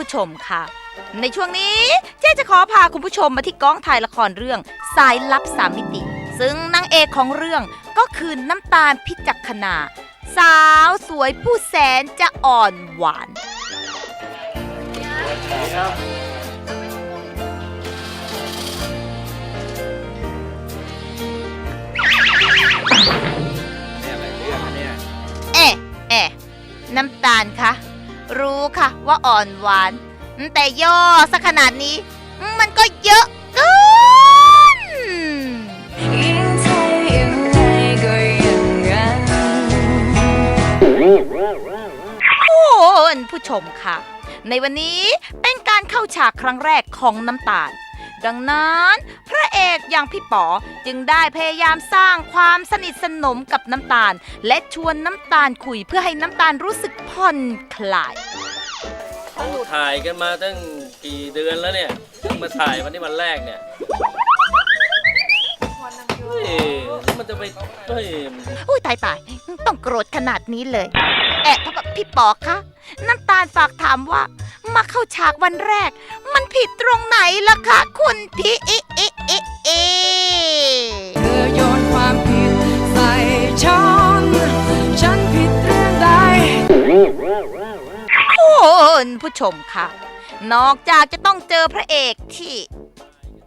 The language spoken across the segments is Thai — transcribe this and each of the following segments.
ผู้ชมค่ะ ในช่วงนี้เจ๊จะขอพาคุณผู้ชมมาที่กองถ่ายละครเรื่องสายลับสามมิติ ซึ่งนางเอกของเรื่องก็คือน้ำตาลพิจักขณาสาวสวยผู้แสนจะอ่อนหวาน เนี่ยอะไรเรื่องเนี่ย เอ๊ะเอ๊ะน้ำตาลคะ รู้ค่ะว่าอ่อนหวาน แต่ย่อสักขนาดนี้ มันก็เยอะเกินยิ่งเทยังไงก็อย่างนั้นคุณผู้ชมค่ะ ในวันนี้เป็นการเข้าฉากครั้งแรกของน้ำตาล ดังนั้นพระเอกอย่างพี่ป๋อจึงได้พยายามสร้างความสนิทสนมกับน้ำตาล และชวนน้ำตาลคุยเพื่อให้น้ำตาลรู้สึกผ่อนคลาย เขาถ่ายกันมาตั้งกี่เดือนแล้วเนี่ยเพิ่งมาถ่ายวันนี้วันแรกเนี่ยเฮ้ยแล้วมันจะไปเฮ้ยอุ้ยตายตายต้องโกรธขนาดนี้เลย แอะพี่ปอคะน้ำตาลฝากถามว่า มาเข้าฉากวันแรก มันผิดตรงไหนล่ะคะคุณพี่เอะเอะเอะเอะเธอโยนความผิดใส่ฉัน ฉันผิดเรื่องใด คุณผู้ชมค่ะ นอกจากจะต้องเจอพระเอกที่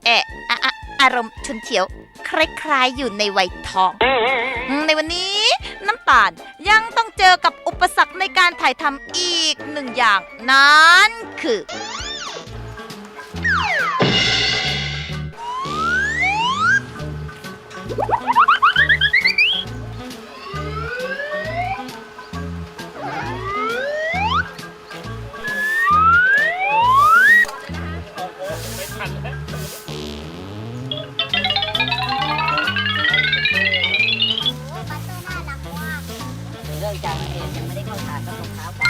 แอะอะอะอารมณ์ชุนเฉียว คล้ายๆ อยู่ในวัยทอง ในวันนี้ น้ำตาล ยังต้องเจอกับอุปสรรคในการถ่ายทำอีกหนึ่งอย่าง นั้นคือ เรื่องจากเองยังไม่ได้เข้าฉากกับรองเท้ากัน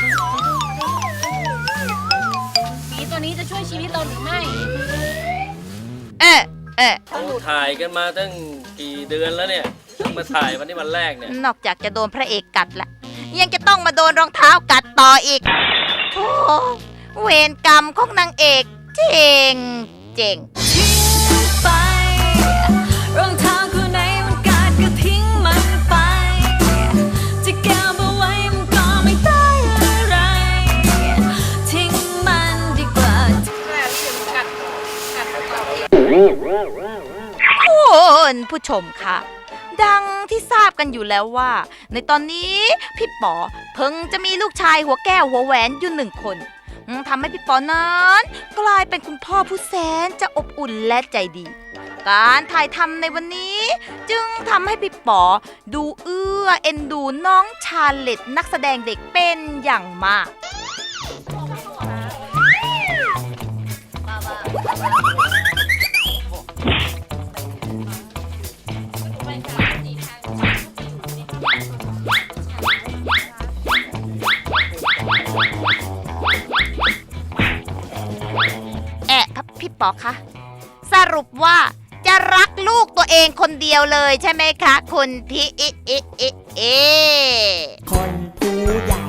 หมีตัวนี้จะช่วยชีวิตเราหรือไม่เอะเอะเขาถ่ายกันมาตั้งกี่เดือนแล้วเนี่ยเพิ่งมาถ่ายวันนี้วันแรกเนี่ย นอกจากจะโดนพระเอกกัดละยังจะต้องมาโดนรองเท้ากัดต่ออีกโอ้เวรกรรมของนางเอก เจ๋งเจ๋งทิ้ง คุณผู้ชมค่ะ ดังที่ทราบกันอยู่แล้วว่า ในตอนนี้พี่ป๋อเพิ่งจะมีลูกชายหัวแก้วหัวแหวนอยู่หนึ่งคนทำให้พี่ป๋อนั้น กลายเป็นคุณพ่อผู้แสนจะอบอุ่นและใจดี การถ่ายทำในวันนี้ จึงทำให้พี่ป๋อดูเอื้อเอ็นดูน้องชาเลตนักแสดงเด็กเป็นอย่างมาก พี่ป๋อคะสรุปว่าจะรักลูกตัวเองคนเดียวเลยใช่ไหมคะ คุณพี่เอิอิอิอิคนผู้ใหญ่